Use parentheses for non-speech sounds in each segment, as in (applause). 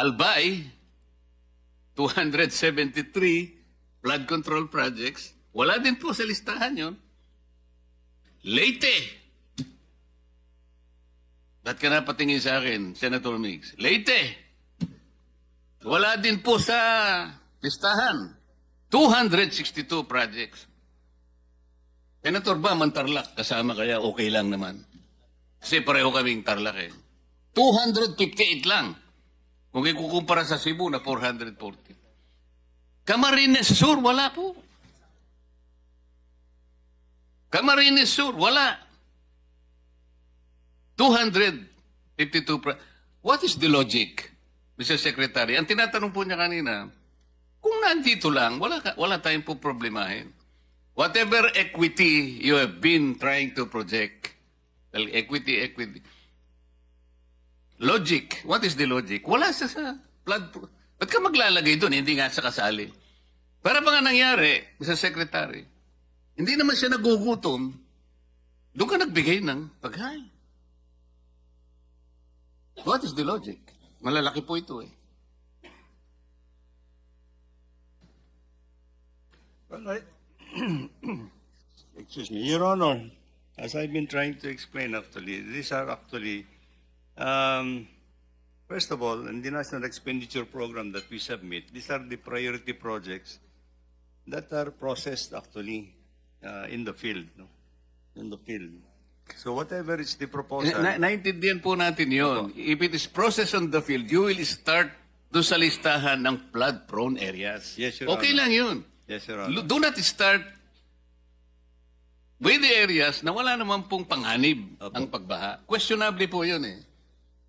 Albay, 273 flood control projects. Wala din po sa listahan yon. Leyte. Ba't ka na patingin sa akin, Senator Mix? Leyte. Wala din po sa listahan. 262 projects. Senator ba, Mantarlak, kasama kaya okay lang naman. Kasi pareho kaming Tarlac eh. 258 lang. Kung ikukumpara sa Cebu na 440. Camarines Sur, wala po. Camarines Sur, wala. 252. Pra- What is the logic, Mr. Secretary? Ang tinatanong po niya kanina, kung nandito lang, wala, wala tayong po problemahin. Whatever equity you have been trying to project, well, equity, equity, logic, what is the logic? Wala sa, sa flood. Ba't ka maglalagay doon? Hindi nga sa kasali. Para nga nangyari, Mr. Secretary, hindi naman siya nagugutom, doon ka nagbigay ng pagkain. What is the logic? Malalaki po ito eh. Well, I, (clears throat) excuse me, Your Honor, as I've been trying to explain actually, these are actually, um, first of all, in the National Expenditure Program that we submit, these are the priority projects that are processed actually uh, in the field, no? in the field. So whatever is the proposal. Na, naintindihan po natin yon. If it is processed on the field, you will start doon sa listahan ng flood-prone areas. Yes, Your Okay Honor. lang yun. yes, Your Honor. Do not start with the areas na wala naman pong panghanib Opo. ang pagbaha. Questionable po yun eh.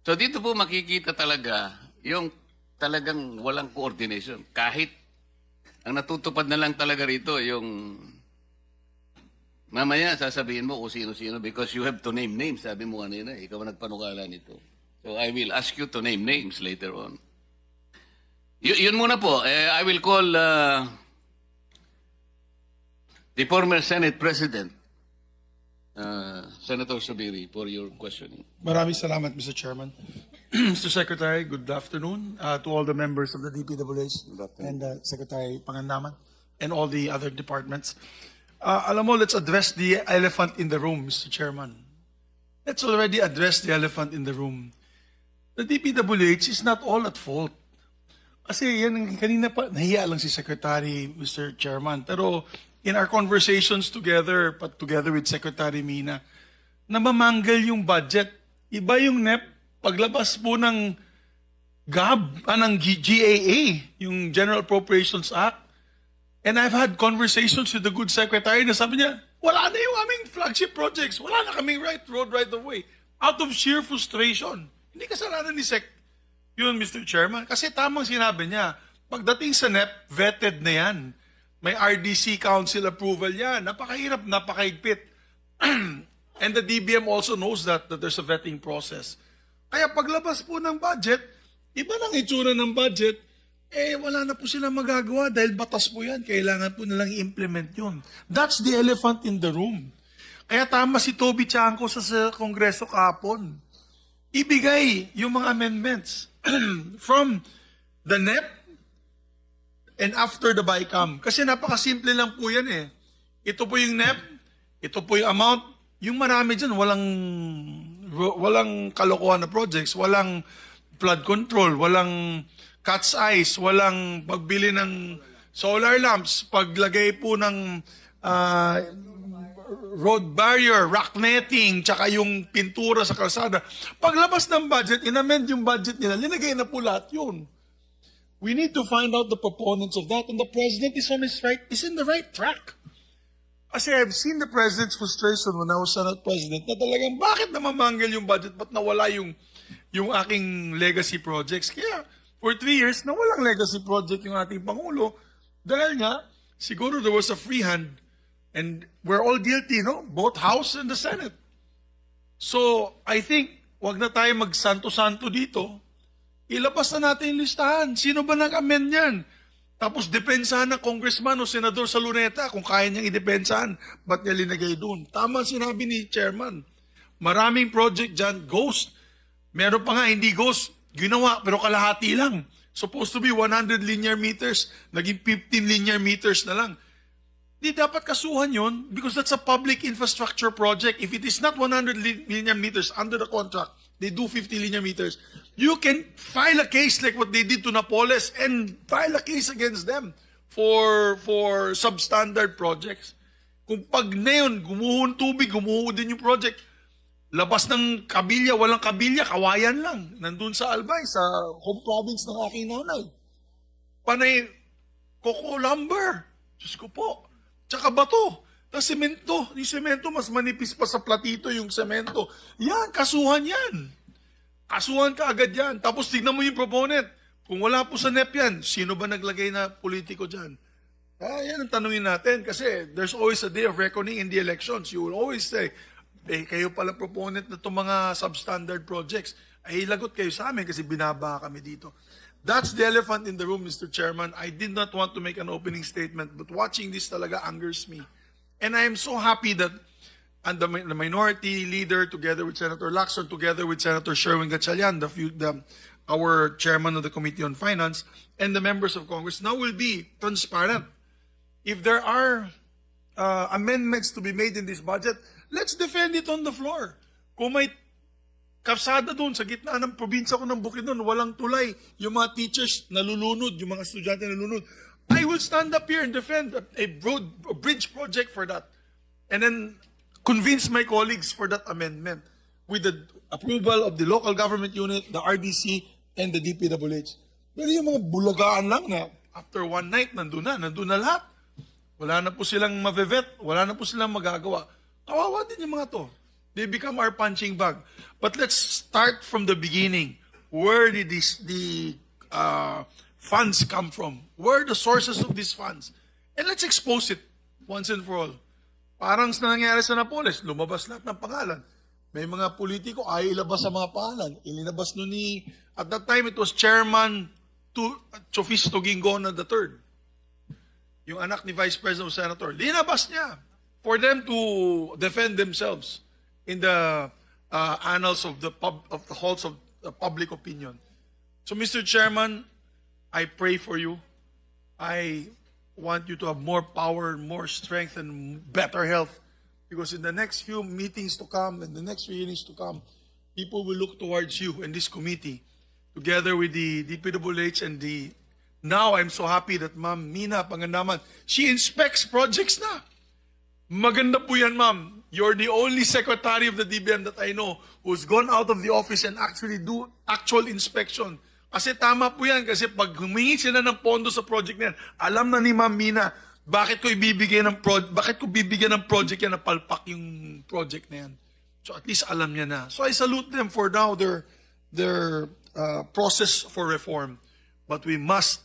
So dito po makikita talaga yung talagang walang coordination. Kahit ang natutupad na lang talaga rito yung mamaya sasabihin mo kung sino-sino because you have to name names. Sabi mo kanina, ikaw ang nagpanukala nito. So I will ask you to name names later on. Y- yun muna po. Eh, I will call uh, the former Senate President, Senator Subiri, for your questioning. Maraming salamat, Mr. Chairman. (clears throat) Mr. Secretary, good afternoon uh, to all the members of the DPWH and uh, Secretary Pangandaman and all the other departments. Uh, alam mo, let's address the elephant in the room, Mr. Chairman. Let's already address the elephant in the room. The DPWH is not all at fault. Kasi yan, kanina pa, nahiya lang si Secretary, Mr. Chairman. Pero in our conversations together, but together with Secretary Mina, namamanggal yung budget. Iba yung NEP, paglabas po ng GAB, ah, ng G- GAA, yung General Appropriations Act. And I've had conversations with the good secretary na sabi niya, wala na yung aming flagship projects. Wala na kaming right road right of way. Out of sheer frustration. Hindi kasalanan ni Sec yun, Mr. Chairman. Kasi tamang sinabi niya, pagdating sa NEP, vetted na yan. May RDC Council approval yan. Napakahirap, napakaigpit. (clears throat) And the DBM also knows that, that there's a vetting process. Kaya paglabas po ng budget, iba nang itsura ng budget, eh wala na po sila magagawa dahil batas po yan. Kailangan po nilang i-implement yun. That's the elephant in the room. Kaya tama si Toby Chanko sa, sa Kongreso kahapon. Ibigay yung mga amendments (clears throat) from the NEP and after the BICAM. Kasi napakasimple lang po yan eh. Ito po yung NEP, ito po yung amount. Yung marami dyan, walang, walang kalokohan na projects, walang flood control, walang cat's eyes, walang pagbili ng solar lamps, paglagay po ng ah, road barrier, rock netting, tsaka yung pintura sa kalsada. Paglabas ng budget, inamend yung budget nila, linagay na po lahat yun. We need to find out the proponents of that, and the president is on his right, is in the right track. Kasi I've seen the president's frustration when I was Senate President na talagang bakit namamanggal yung budget, ba't nawala yung, yung aking legacy projects. Kaya for three years, nawalang legacy project yung ating Pangulo dahil nga, siguro there was a free hand and we're all guilty, no? Both House and the Senate. So, I think, wag na tayo magsanto-santo dito. Ilabas na natin yung listahan. Sino ba nag-amend yan? Tapos depensahan ng congressman o senador sa Luneta kung kaya niyang idepensahan. Ba't niya linagay doon? Tama sinabi ni chairman. Maraming project dyan, ghost. Meron pa nga hindi ghost. Ginawa, pero kalahati lang. Supposed to be 100 linear meters. Naging 15 linear meters na lang. Di dapat kasuhan yon because that's a public infrastructure project. If it is not 100 li- linear meters under the contract, they do 50 linear meters. You can file a case like what they did to Napoles and file a case against them for for substandard projects. Kung pag na yun, gumuho ng tubig, gumuho din yung project, labas ng kabilya, walang kabilya, kawayan lang. Nandun sa Albay, sa home province ng aking nanay. Panay, Coco lumber. Diyos ko po. Tsaka bato. Tapos semento. Yung semento, mas manipis pa sa platito yung semento. Yan, kasuhan yan. Kasuhan ka agad yan. Tapos tignan mo yung proponent. Kung wala po sa NEP yan, sino ba naglagay na politiko dyan? Ah, yan ang tanungin natin kasi there's always a day of reckoning in the elections. You will always say, eh, kayo pala proponent na itong mga substandard projects. Ay, lagot kayo sa amin kasi binaba kami dito. That's the elephant in the room, Mr. Chairman. I did not want to make an opening statement, but watching this talaga angers me. And I am so happy that and the, the minority leader, together with Senator Lacson, together with Senator Sherwin Gatchalian, the, the, our chairman of the Committee on Finance, and the members of Congress, now will be transparent. If there are uh, amendments to be made in this budget, let's defend it on the floor. Kung may kapsada doon sa gitna ng probinsya ko ng Bukidnon, walang tulay, yung mga teachers nalulunod, yung mga estudyante nalulunod, I will stand up here and defend a, road, a bridge project for that. And then convince my colleagues for that amendment with the approval of the local government unit, the RDC, and the DPWH. Pero yung mga bulagaan lang na after one night, nandun na, nandun na lahat. Wala na po silang mavevet, wala na po silang magagawa. Kawawa din yung mga to. They become our punching bag. But let's start from the beginning. Where did this, the uh, funds come from? Where are the sources of these funds? And let's expose it once and for all. Parang sa nangyari sa Napoles, lumabas lahat ng pangalan. May mga politiko ay ilabas sa mga pangalan. Ilinabas no ni, at that time it was Chairman tu, Chofisto Gingona III yung anak ni Vice President o Senator, linabas niya for them to defend themselves in the uh, annals of the pub, of the halls of the public opinion. So, Mr. Chairman, I pray for you. I want you to have more power, more strength, and better health. Because in the next few meetings to come and the next few hearings to come, people will look towards you and this committee, together with the DPWH and the Now, I'm so happy that Ma'am Mina Pangandaman, she inspects projects na. Maganda po yan, ma'am. You're the only secretary of the DBM that I know who's gone out of the office and actually do actual inspection. Kasi tama po yan, kasi pag humingi sila ng pondo sa project na yan, alam na ni Ma'am Mina, bakit ko ibibigay ng pro bakit ko bibigyan ng project yan na palpak yung project na yan. So at least alam niya na. So I salute them for now their their uh, process for reform. But we must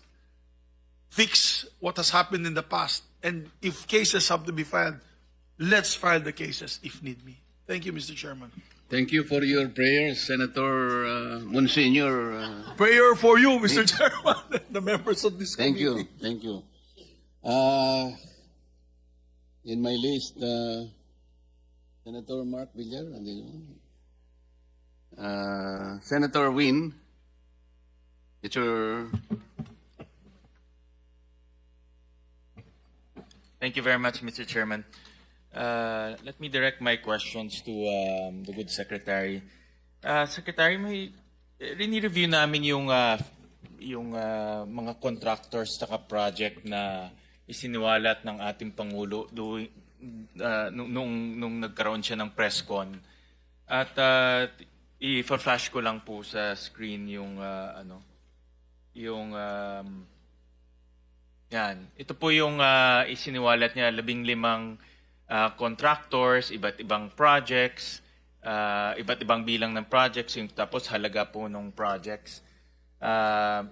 fix what has happened in the past. And if cases have to be filed, let's file the cases if need be. Thank you, Mr. Chairman. Thank you for your prayers, Senator uh, Monsignor. Uh, Prayer for you, Mr. Chairman, (laughs) and the members of this Thank committee. you. Thank you. Uh, in my list, uh, Senator Mark Villar, andun yun. uh, Senator Win, it's your Thank you very much, Mr. Chairman. Uh, let me direct my questions to um, the good secretary. Uh, secretary, may rini-review namin yung uh, yung uh, mga contractors sa project na isiniwalat ng ating pangulo doing uh, nung, nung nung nagkaroon siya ng press con. At uh, i-flash ko lang po sa screen yung uh, ano yung um, yan. Ito po yung ah, isiniwalat niya, labing limang ah, contractors, iba't ibang projects, ah, iba't ibang bilang ng projects, yung tapos halaga po ng projects. Ah,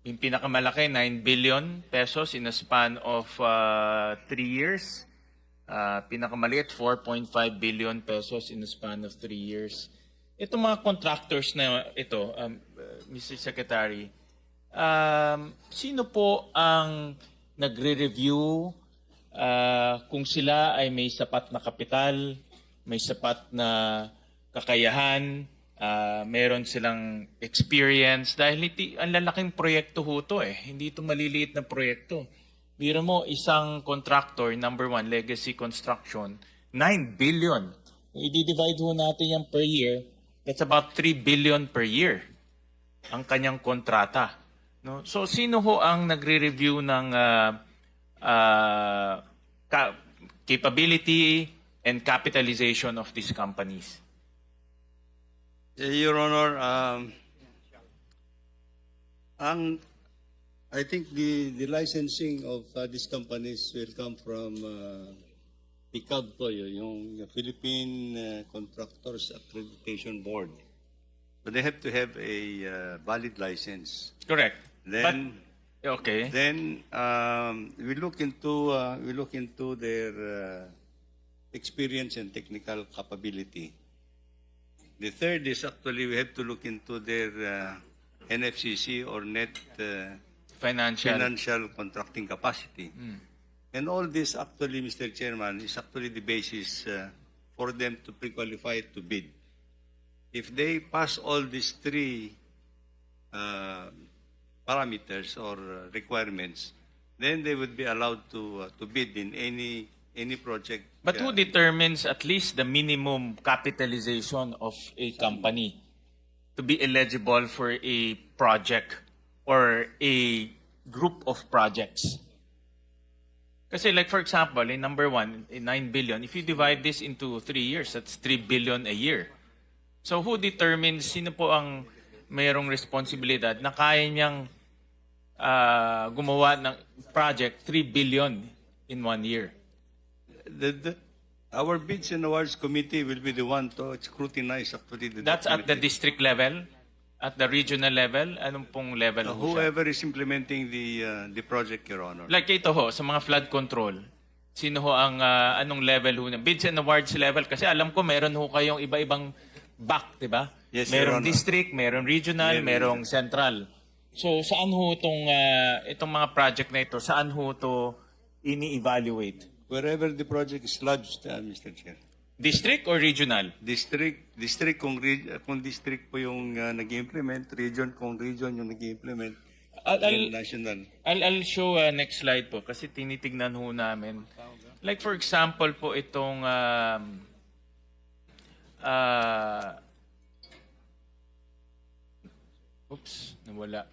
yung pinakamalaki, 9 billion pesos in a span of 3 years. Ah, pinakamaliit, 4.5 billion pesos in a span of 3 years. Itong mga contractors na ito, um, uh, Mr. Secretary, um, sino po ang nagre-review ah, kung sila ay may sapat na kapital, may sapat na kakayahan, ah, meron silang experience dahil iti, ang lalaking proyekto ho to eh. Hindi ito maliliit na proyekto. Biro mo, isang contractor, number one, legacy construction, 9 billion. I-divide ho natin yan per year, that's about 3 billion per year ang kanyang kontrata. No? So sino ho ang nagre-review ng ah, ka- capability and capitalization of these companies? Eh, Your Honor, um, ang, I think the, the licensing of uh, these companies will come from uh, PICAB po, yun, yung Philippine uh, Contractors Accreditation Board. But they have to have a uh, valid license. Correct. Then, But, okay. then um, we look into uh, we look into their uh, experience and technical capability. The third is actually we have to look into their uh, NFCC or net uh, Financial. financial contracting capacity. And all this actually, Mr. Chairman, is actually the basis uh, for them to pre-qualify to bid. If they pass all these three uh, parameters or uh, requirements, then they would be allowed to uh, to bid in any any project. But uh, who determines at least the minimum capitalization of a company to be eligible for a project or a group of projects? Kasi like for example, in number one, in 9 billion, if you divide this into three years, that's 3 billion a year. So who determines, sino po ang mayroong responsibilidad na kaya niyang ah, gumawa ng project 3 billion in one year? the, the, our bids and awards committee will be the one to scrutinize actually the That's at the district level? At the regional level? Anong pong level Uh, whoever is implementing the uh, the project, Your Honor. Like ito ho, sa mga flood control, sino ho ang ah, anong level ho? Bids and awards level? Kasi alam ko meron ho kayong iba-ibang back, di ba? Yes, Your merong district, merong regional, Meron, merong central. So saan ho itong, ah, itong mga project na ito, saan ho to ini-evaluate? Wherever the project is lodged, uh, Mr. Chair. District or regional? District, district kung, re- kung district po yung uh, nag-implement, region kung region yung nag-implement, al- and national. I'll, I'll show uh, next slide po kasi tinitignan ho namin. Like for example po itong um, uh, Oops, nawala.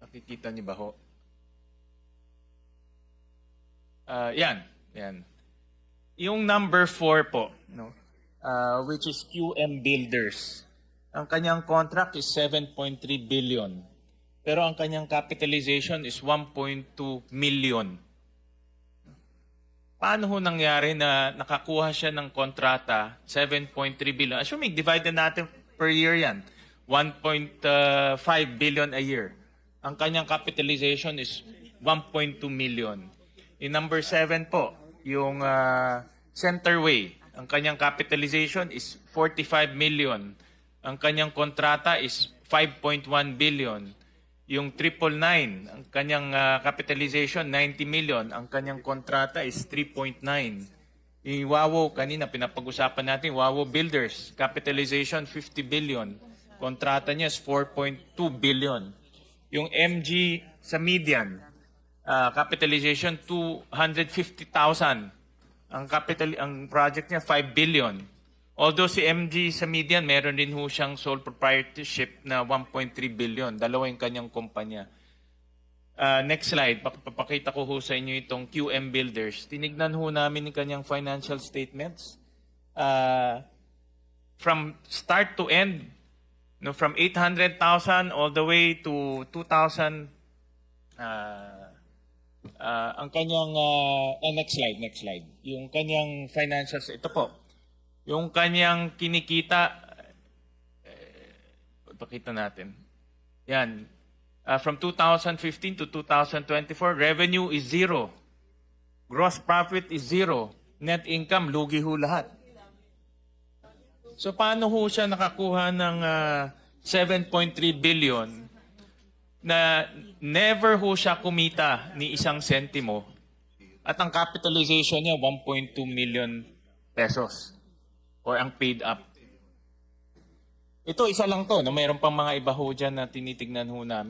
Nakikita niyo ba ho? Uh, yan, yan. Yung number 4 po, no? Uh, which is QM Builders. Ang kanyang contract is 7.3 billion. Pero ang kanyang capitalization is 1.2 million. Paano ho nangyari na nakakuha siya ng kontrata, 7.3 billion? Assuming, divide na natin per year yan. 1.5 billion a year. Ang kanyang capitalization is 1.2 million. In number 7 po, yung ah, Centerway, ang kanyang capitalization is 45 million. Ang kanyang kontrata is 5.1 billion. Yung triple nine, ang kanyang ah, capitalization 90 million, ang kanyang kontrata is 3.9. Yung Wawo, kanina pinapag-usapan natin, Wawo Builders, capitalization 50 billion. Kontrata niya is 4.2 billion. Yung MG sa median, ah, capitalization 250,000. Ang capital ang project niya 5 billion. Although si MG sa median, meron din ho siyang sole proprietorship na 1.3 billion. Dalawa yung kanyang kumpanya. Ah, next slide, Pak- papakita ko ho sa inyo itong QM Builders. Tinignan ho namin yung kanyang financial statements. Ah, from start to end, no, from 800,000 all the way to 2,000 ah, ah, ang kanyang ah, ah, next slide, next slide. Yung kanyang financials, ito po. Yung kanyang kinikita, eh, pakita natin. Yan. Ah, from 2015 to 2024, revenue is zero. Gross profit is zero. Net income, lugi ho lahat. So paano ho siya nakakuha ng ah, 7.3 billion na never ho siya kumita ni isang sentimo at ang capitalization niya 1.2 million pesos or ang paid up. Ito, isa lang to. No? Mayroon pang mga iba ho dyan na tinitignan ho namin.